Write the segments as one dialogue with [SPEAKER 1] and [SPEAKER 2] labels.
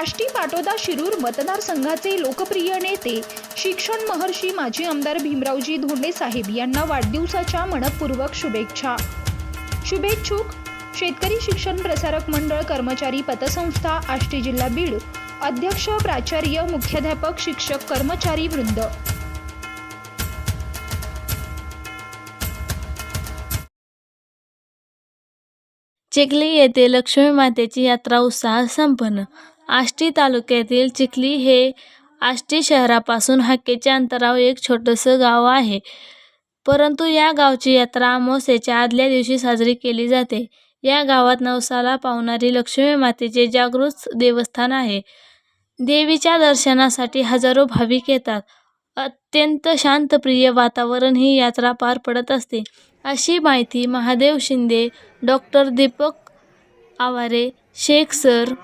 [SPEAKER 1] आष्टी पाटोदा शिरूर मतदारसंघाचे लोकप्रिय नेते शिक्षण महर्षी माजी आमदार भीमरावजी धोंडे साहेब यांना वाढदिवसाच्या मनपूर्वक शुभेच्छा. शुभेच्छुक शेतकरी शिक्षण प्रसारक मंडळ कर्मचारी पतसंस्था आष्टी जिल्हा बीड अध्यक्ष प्राचार्य मुख्याध्यापक शिक्षक कर्मचारी वृंद.
[SPEAKER 2] चिखली येथे लक्ष्मी मातेची यात्रा उत्साहात संपन्न आष्टी तालुक्यातील चिखली हे आष्टी शहरापासून हाकेच्या अंतरावर एक छोटंसं गाव आहे. परंतु या गावची यात्रा अमावस्येच्या आदल्या दिवशी साजरी केली जाते. या गावात नवसाला पावणारी लक्ष्मी मातेचे जागृत देवस्थान आहे. देवीच्या दर्शनासाठी हजारो भाविक येतात. अत्यंत शांतप्रिय वातावरण ही यात्रा पार पडत असते. अशी माहिती Mahadev Shinde doctor Deepak Aware Shaikh sir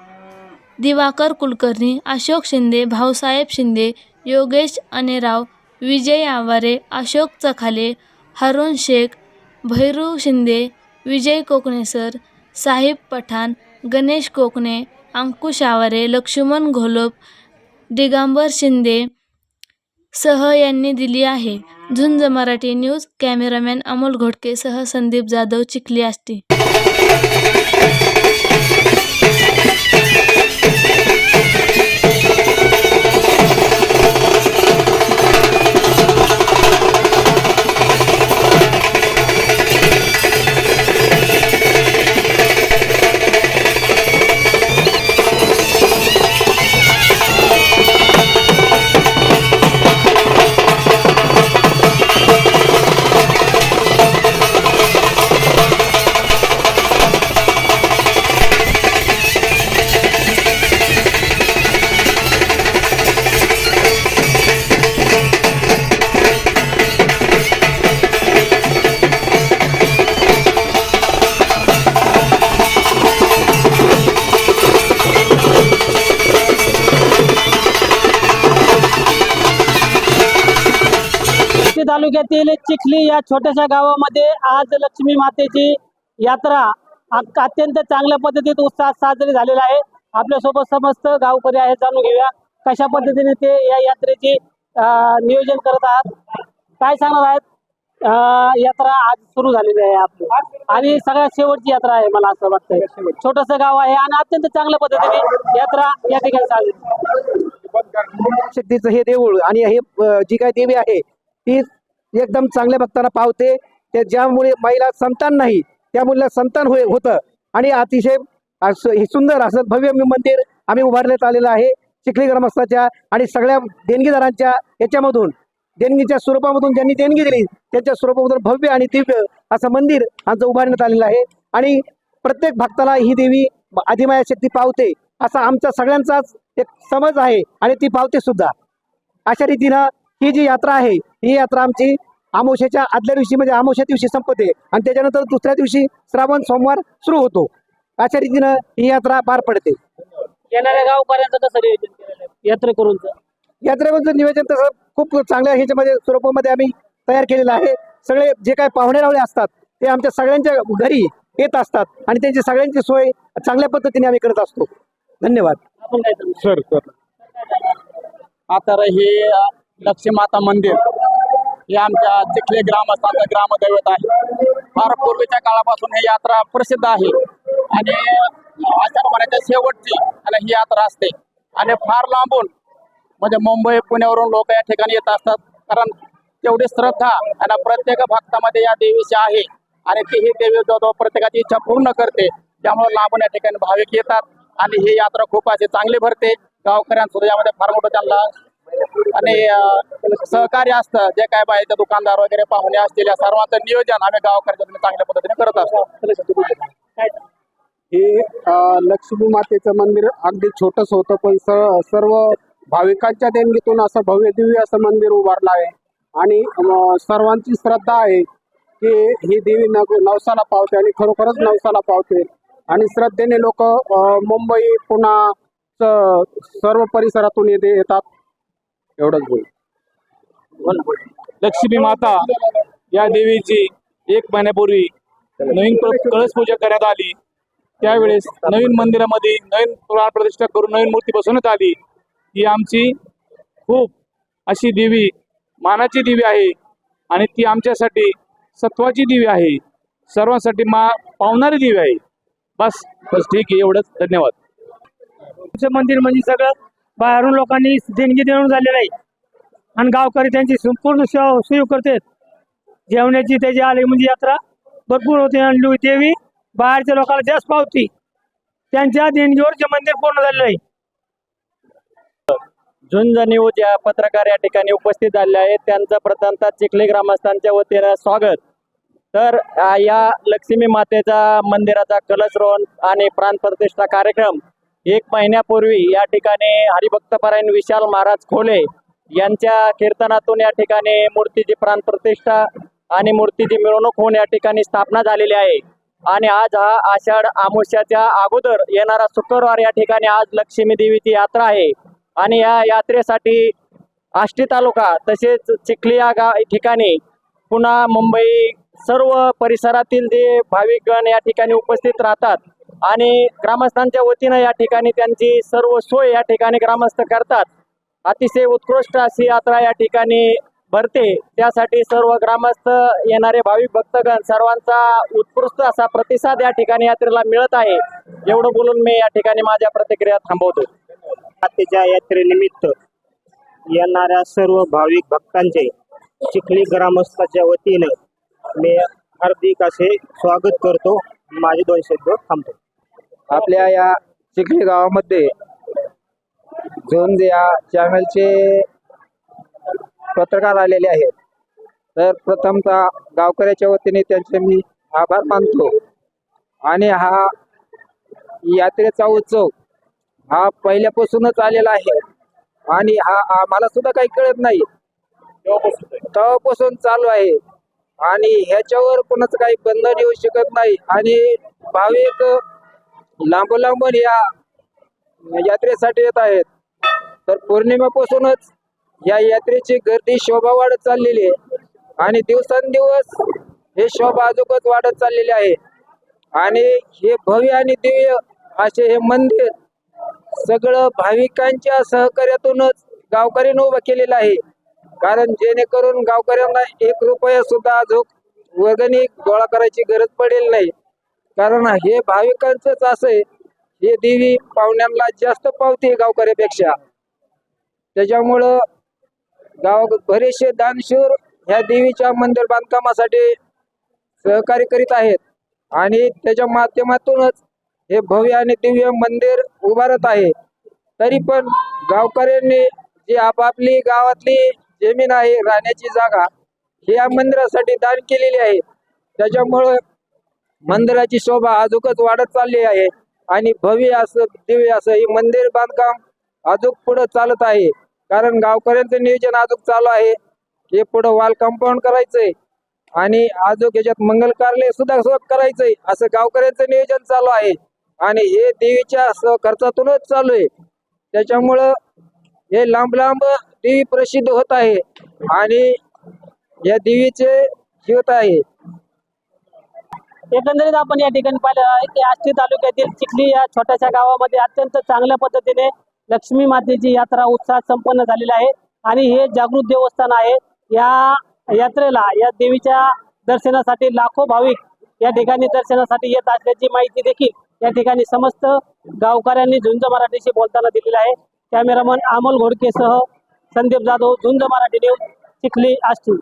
[SPEAKER 2] Diwakar Kulkarni Ashok Shinde Bhausaheb Shinde Yogesh Anerao Vijay Aware Ashok Chakhale Harun Shaikh Bhairu Shinde Vijay Kokane sir Sahib Pathan Ganesh Kokane Ankush Aware Laxman Gholap Digambar Shinde सह यांनी दिली आहे. Zunj Marathi news cameraman Amol घोडकेसह संदीप जाधव चिखली आष्टी.
[SPEAKER 3] आष्टी तालुक्यातील चिखली या छोट्याशा गावामध्ये आज लक्ष्मी मातेची यात्रा अत्यंत चांगल्या पद्धतीत उत्साहात साजरी झालेला आहे. आपल्यासोबत समस्त गावकरी आहे जाणून घेऊया कशा पद्धतीने ते या यात्रेची नियोजन करत आहात. काय सांगणार आहेत? अं, यात्रा आज सुरू झालेली आहे आपली. आणि सगळ्यात शेवटची यात्रा आहे मला असं वाटतंय. छोटस गाव आहे आणि अत्यंत चांगल्या पद्धतीने यात्रा या ठिकाणी साजरी
[SPEAKER 4] शक्तीचं हे देऊळ आणि हे जी काय देवी आहे ती एकदम चांगल्या भक्तांना पावते. ते ज्यामुळे महिला संतान नाही त्यामुळे संतान होय होतं. आणि अतिशय हे सुंदर असं भव्य मंदिर आम्ही उभारण्यात आलेलं आहे. चिखली ग्रामस्थाच्या आणि सगळ्या देणगीदारांच्या याच्यामधून देणगीच्या स्वरूपामधून ज्यांनी देणगी दिली त्यांच्या स्वरूपामधून भव्य आणि दिव्य असं मंदिर आमचं उभारण्यात आलेलं आहे. आणि प्रत्येक भक्ताला ही देवी आदिमाया शक्ती पावते असा आमचा सगळ्यांचाच एक समज आहे आणि ती पावते सुद्धा. अशा रीतीनं ही जी यात्रा आहे ही यात्रा आमची आमोशाच्या आदल्या दिवशी म्हणजे आमोशा दिवशी संपते आणि त्याच्यानंतर दुसऱ्या दिवशी श्रावण सोमवार सुरू होतो. अशा रीतीनं ही यात्रा पार पडते.
[SPEAKER 3] येणाऱ्या गावकऱ्यांचं कसं नियोजन केलेलं आहे? यात्रेकरूंचं?
[SPEAKER 4] नियोजन तसं खूप चांगल्या ह्याच्यामध्ये स्वरूपामध्ये आम्ही तयार केलेलं आहे. सगळे जे काय पाहुणे रावळे असतात ते आमच्या सगळ्यांच्या घरी येत असतात. आणि त्यांची सगळ्यांची सोय चांगल्या पद्धतीने आम्ही करत असतो. धन्यवाद.
[SPEAKER 3] आपण काय सांगू?
[SPEAKER 5] Sir sir. आता हे लक्ष्मी माता मंदिर. हे आमच्या चिखले ग्रामस्थांचं ग्रामदैवत आहे. फार पूर्वीच्या काळापासून ही यात्रा प्रसिद्ध आहे. आणि आषाढ महिन्याच्या शेवटची आणि ही यात्रा असते. आणि फार लांबून म्हणजे मुंबई पुण्यावरून लोक या ठिकाणी येत असतात. कारण तेवढी श्रद्धा आणि प्रत्येक भक्तामध्ये या देवीची आहे. आणि ती ही देवी जवळजवळ प्रत्येकाची इच्छा पूर्ण करते. त्यामुळे लांबून या ठिकाणी भाविक येतात. आणि ही यात्रा खूप अशी चांगली भरते. गावकऱ्यांसुद्धा यामध्ये फार मोठं त्यांना आणि सहकार्य असतं जे काय बाहेरचे दुकानदार वगैरे पाहुणे असतील या सर्वांचं नियोजन आम्ही गावकऱ्यांच्या चांगल्या पद्धतीने करत असतो.
[SPEAKER 6] हे लक्ष्मी मातेचं मंदिर अगदी छोटस होतं पण स- सर्व भाविकांच्या देणगीतून असं भव्य दिव्य असं मंदिर उभारलं आहे. आणि सर्वांची श्रद्धा आहे की ही देवी नव नवसाला पावते आणि खरोखरच नवसाला पावते. आणि श्रद्धेने लोक मुंबई पुणा सर्व परिसरातून येते येतात. एवढंच बोल.
[SPEAKER 5] लक्ष्मी माता या देवीची एक महिन्यापूर्वी नवीन कळस पूजा करण्यात आली.
[SPEAKER 7] त्यावेळेस नवीन मंदिरामध्ये नवीन प्राण प्रतिष्ठा करून नवीन मूर्ती बसवण्यात आली. ही आमची खूप अशी देवी मानाची देवी आहे आणि ती आमच्यासाठी सत्वाची देवी आहे. सर्वांसाठी मा पावणारी देवी आहे. बस बस ठीक आहे एवढंच. धन्यवाद.
[SPEAKER 3] आमचं मंदिर म्हणजे सगळं बाहेरून लोकांनी देणगी देऊन झालेलं आहे आणि गावकरी त्यांची संपूर्ण सेवा सुरू करतात जेवणाची त्याची आली म्हणजे यात्रा भरपूर होते. आणि देवी बाहेरच्या लोकांना जास्त पावती. त्यांच्या देणगीवर जे मंदिर पूर्ण झालेलं आहे
[SPEAKER 7] झुंज न्यूज या पत्रकार या ठिकाणी उपस्थित झाले आहेत. त्यांचं प्रथमतः चिखले ग्रामस्थांच्या वतीनं स्वागत. तर या लक्ष्मी मातेचा मंदिराचा कलश आणि प्राण प्रतिष्ठा कार्यक्रम एक महिन्यापूर्वी या ठिकाणी हरिभक्तपरायण विशाल महाराज खोले यांच्या कीर्तनातून या ठिकाणी मूर्तीची प्राण प्रतिष्ठा आणि मूर्तीची मिरवणूक होऊन या ठिकाणी स्थापना झालेली आहे. आणि आज हा आषाढ आमुष्याच्या अगोदर येणारा शुक्रवार या ठिकाणी आज लक्ष्मी देवीची यात्रा आहे. आणि या यात्रेसाठी आष्टी तालुका तसेच चिखली या गाव ठिकाणी पुन्हा मुंबई सर्व परिसरातील जे भाविकगण या ठिकाणी उपस्थित राहतात आणि ग्रामस्थांच्या वतीनं या ठिकाणी त्यांची सर्व सोय या ठिकाणी ग्रामस्थ करतात. अतिशय उत्कृष्ट अशी यात्रा या ठिकाणी भरते. त्यासाठी सर्व ग्रामस्थ येणारे भाविक भक्तगण सर्वांचा उत्कृष्ट असा प्रतिसाद या ठिकाणी यात्रेला मिळत आहे. एवढं बोलून मी या ठिकाणी माझ्या प्रतिक्रिया थांबवतो.
[SPEAKER 8] मातेच्या यात्रेनिमित्त येणाऱ्या सर्व भाविक भक्तांचे चिखली ग्रामस्थाच्या वतीनं मी हार्दिक असे स्वागत करतो. माझे दोन शब्द थांबतो.
[SPEAKER 9] आपल्या या चिखली गावामध्ये झोन या चॅनलचे पत्रकार आलेले आहेत. तर प्रथमतः गावकऱ्याच्या वतीने त्यांचे मी आभार मानतो. आणि हा यात्रेचा उत्सव हा पहिल्यापासूनच आलेला आहे. आणि हा आम्हाला सुद्धा काही कळत नाही. तेव्हापासून चालू आहे. आणि ह्याच्यावर कोणाचं काही बंधन येऊ शकत नाही. आणि भाविक लांब लांबून या. यात्रेसाठी येत आहेत. तर पौर्णिमेपासूनच या यात्रेची गर्दी शोभा वाढत चाललेली आहे. आणि दिवसेंदिवस हे शोभा अजूकच वाढत चाललेले आहे. आणि हे भव्य आणि दिव्य असे हे मंदिर सगळं भाविकांच्या सहकार्यातूनच गावकऱ्यांनी उभं केलेलं आहे. कारण जेणेकरून गावकऱ्यांना एक रुपया सुद्धा अजून वर्गणी गोळा करायची गरज पडेल नाही. कारण हे भाविकांचंच असं आहे हे देवी पाहुण्यांना जास्त पावते गावकऱ्यापेक्षा. त्याच्यामुळं गाव बरेचसे दानशूर ह्या देवीच्या मंदिर बांधकामासाठी सहकार्य करीत आहेत. आणि त्याच्या माध्यमातूनच हे भव्य आणि दिव्य मंदिर उभारत आहे. तरी पण गावकऱ्यांनी जी आपापली गावातली जमीन आहे राहण्याची जागा ही या मंदिरासाठी दान केलेली आहे. त्याच्यामुळं मंदिराची शोभा अजूकच वाढत चालली आहे. आणि भव्य असं दिव्य असं हे मंदिर बांधकाम अजूक पुढे चालत आहे. कारण गावकऱ्यांचं नियोजन अजूक चालू आहे. हे पुढं वाल कंपाऊंड करायचंय. आणि अजूक याच्यात मंगल कार्य सुद्धा करायचंय. असं गावकऱ्यांचं नियोजन चालू आहे. आणि हे देवीच्या खर्चातूनच चालू आहे. त्याच्यामुळं हे लांब लांब देवी प्रसिद्ध होत आहे. आणि या देवीचे जीवत आहे.
[SPEAKER 3] एकंदरीत आपण या ठिकाणी पाहिलं की आष्टी तालुक्यातील चिखली या छोट्याशा गावामध्ये अत्यंत चांगल्या पद्धतीने लक्ष्मी मातेची यात्रा उत्साहात संपन्न झालेली आहे. आणि हे जागृत देवस्थान आहे. या यात्रेला या देवीच्या दर्शनासाठी लाखो भाविक या ठिकाणी दर्शनासाठी येत असल्याची माहिती देखील या ठिकाणी समस्त गावकऱ्यांनी झुंज मराठीशी बोलताना दिलेली आहे. कॅमेरामन अमोल घोडकेसह संदीप जाधव झुंज मराठी न्यूज चिखली आष्टी.